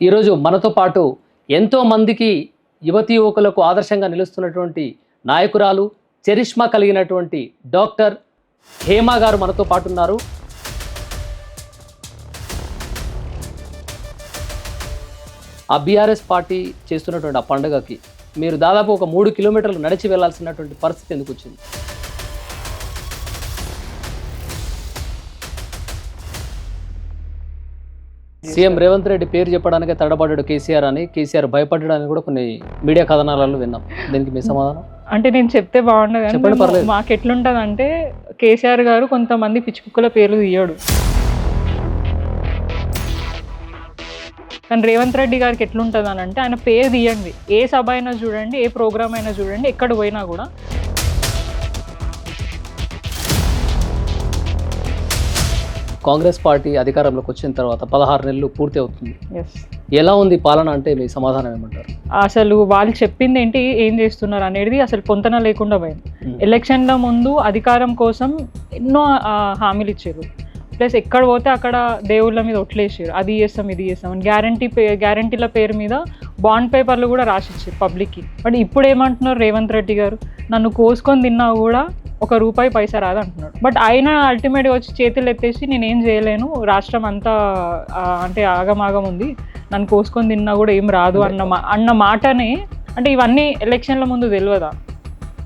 ఈరోజు మనతో పాటు ఎంతో మందికి యువతి యువకులకు ఆదర్శంగా నిలుస్తున్నటువంటి నాయకురాలు చరిష్మా కలిగినటువంటి డాక్టర్ హేమ గారు మనతో పాటు ఉన్నారు. ఆ బీఆర్ఎస్ పార్టీ చేస్తున్నటువంటి ఆ పండుగకి మీరు దాదాపు ఒక మూడు కిలోమీటర్లు నడిచి వెళ్ళాల్సినటువంటి పరిస్థితి ఎందుకు వచ్చింది? సీఎం రేవంత్ రెడ్డి పేరు చెప్పడానికి తడబడ్డాడు కేసీఆర్ అని. కేసీఆర్ భయపడ్డాడని కూడా కొన్ని మీడియా కథనాలలో విన్నాం. దీనికి మీ సమాధానం? అంటే నేను చెప్తే బాగుండదు. మాకు ఎట్లుంటది అంటే కేసీఆర్ గారు కొంతమంది పిచ్చి కుక్కల పేర్లు తీయడు. కానీ రేవంత్ రెడ్డి గారికి ఎట్లుంటుంది అని అంటే ఆయన పేరు తీయండి. ఏ సభ అయినా చూడండి ఏ ప్రోగ్రామ్ అయినా చూడండి ఎక్కడ పోయినా కూడా కాంగ్రెస్ పార్టీ అధికారంలోకి వచ్చిన తర్వాత పదహారు నెలలు పూర్తి అవుతుంది. ఎస్ ఎలా ఉంది పాలన అంటే మీ సమాధానం ఏమంటారు? అసలు వాళ్ళు చెప్పింది ఏంటి ఏం చేస్తున్నారు అనేది అసలు పొంతన లేకుండా పోయింది. Hmm. ఎలక్షన్ల ముందు అధికారం కోసం ఎన్నో హామీలు ఇచ్చారు. ప్లస్ ఎక్కడ పోతే అక్కడ దేవుళ్ళ మీద ఒట్లేసారు. అది చేస్తాం ఇది చేస్తాం అని గ్యారంటీ పే గ్యారంటీల పేరు మీద బాండ్ పేపర్లు కూడా రాసిచ్చారు పబ్లిక్కి. బట్ ఇప్పుడు ఏమంటున్నారు రేవంత్ రెడ్డి గారు? నన్ను కోసుకొని తిన్నా కూడా ఒక రూపాయి పైసా రాదు అంటున్నాడు బట్ ఆయన అల్టిమేట్గా వచ్చి చేతులు ఎత్తేసి నేను ఏం చేయలేను. రాష్ట్రం అంతా అంటే ఆగమాగం ఉంది. నన్ను కోసుకొని తిన్నా కూడా ఏం రాదు అన్న మా అన్న మాటనే అంటే ఇవన్నీ ఎలక్షన్ల ముందు తెలియదా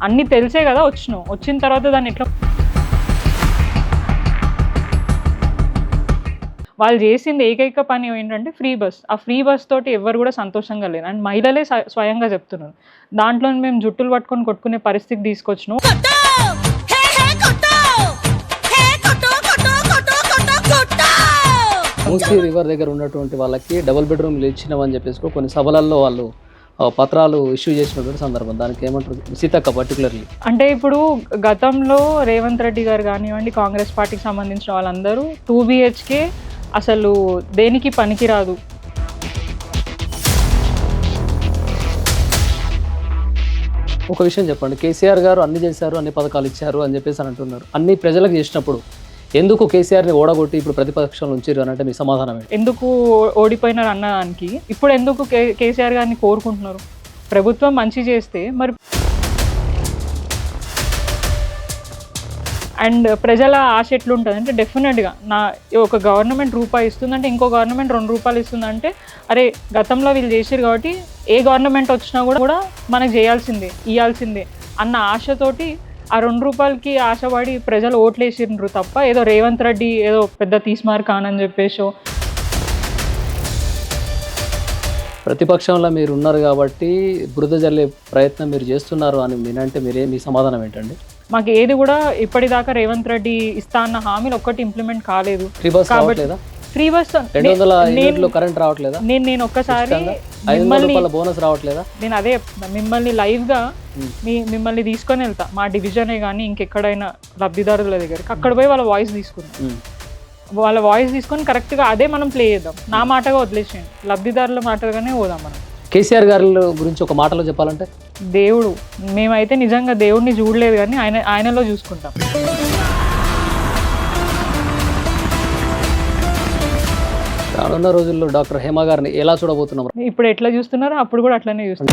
అన్నీ తెలిసే కదా వచ్చినావు. వచ్చిన తర్వాత దాన్ని ఎట్లా వాళ్ళు చేసింది ఏకైక పని ఏంటంటే ఫ్రీ బస్. ఆ ఫ్రీ బస్ తోటి ఎవరు కూడా సంతోషంగా లేరు. అండ్ మహిళలే స్వ- స్వయంగా చెప్తున్నారు. దాంట్లో మేము జుట్టులు పట్టుకొని కొట్టుకునే పరిస్థితి తీసుకొచ్చినాం. కొట్టు! హే హే కొట్టు! హే కొట్టు కొట్టు కొట్టు కొట్టు కొట్టు! మూసీ రివర్ దగ్గర ఉన్నటువంటి వాళ్ళకి డబుల్ బెడ్రూమ్లు ఇచ్చినామని చెప్పేసి కొన్ని సభలలో వాళ్ళు పత్రాలు ఇష్యూ చేసినటువంటి సందర్భం. దానికి ఏమంటారు? సీతక్క పర్టికులర్లీ అంటే ఇప్పుడు గతంలో రేవంత్ రెడ్డి గారు కానివ్వండి కాంగ్రెస్ పార్టీకి సంబంధించిన వాళ్ళందరూ టూ బిహెచ్కే అసలు దేనికి పనికిరాదు. ఒక విషయం చెప్పండి. కేసీఆర్ గారు అన్ని చేశారు అన్ని పథకాలు ఇచ్చారు అని చెప్పేసి అని అంటున్నారు. అన్ని ప్రజలకు చేసినప్పుడు ఎందుకు కేసీఆర్ని ఓడగొట్టి ఇప్పుడు ప్రతిపక్షంలో ఉంచారు అని అంటే మీ సమాధానం ఏంటి? ఎందుకు ఓడిపోయినారు అన్నదానికి ఇప్పుడు ఎందుకు కేసీఆర్ గారిని కోరుకుంటున్నారు? ప్రభుత్వం మంచి చేస్తే మరి అండ్ ప్రజల ఆశ ఎట్లుంటుంది అంటే డెఫినెట్గా నా ఒక గవర్నమెంట్ రూపాయి ఇస్తుందంటే ఇంకో గవర్నమెంట్ రెండు రూపాయలు ఇస్తుందంటే అరే గతంలో వీళ్ళు చేసారు కాబట్టి ఏ గవర్నమెంట్ వచ్చినా కూడా కూడా మనకు చేయాల్సిందే ఇవ్వాల్సిందే అన్న ఆశతోటి ఆ రెండు రూపాయలకి ఆశపడి ప్రజలు ఓట్లేసిండ్రు తప్ప ఏదో రేవంత్ రెడ్డి ఏదో పెద్ద తీస్మార్ కానని చెప్పేసో ప్రతిపక్షంలో మీరు ఉన్నారు కాబట్టి బురద జల్లే ప్రయత్నం మీరు చేస్తున్నారు అని మీనంటే మీరే మీ సమాధానం ఏంటండి? మాకు ఏది కూడా ఇప్పటిదాకా రేవంత్ రెడ్డి ఇస్తా అన్న హామీలు ఒక్కటి ఇంప్లిమెంట్ కాలేదు. ఫ్రీ బస్ రావట్లేదా? ఫ్రీ బస్ రెండు వందల నేను యూనిట్లు కరెంట్ రావట్లేదా? నేను నేను ఒక్కసారి మిమ్మల్ని బోనస్ రావట్లేదా? నేను అదే మిమ్మల్ని లైవ్గా Hmm. మీ మిమ్మల్ని తీసుకొని వెళ్తా. మా డివిజనే కానీ ఇంకెక్కడైనా లబ్ధిదారుల దగ్గరికి. అక్కడ పోయి వాళ్ళ వాయిస్ తీసుకుందాం ఉమ్. వాళ్ళ వాయిస్ తీసుకొని కరెక్ట్గా అదే మనం ప్లే చేద్దాం. నా మాటగా వదిలేసేయండి. లబ్ధిదారుల మాటగానే పోదాం మనం. కేసీఆర్ గారి గురించి ఒక మాటలో చెప్పాలంటే? దేవుడు. మేమైతే నిజంగా దేవుడిని చూడలేదు కానీ ఆయన ఆయనలో చూసుకుంటాం. రానున్న రోజుల్లో డాక్టర్ హేమ గారిని ఎలా చూడబోతున్నాం? ఇప్పుడు ఎట్లా చూస్తున్నారో? అప్పుడు కూడా అట్లనే చూస్తాం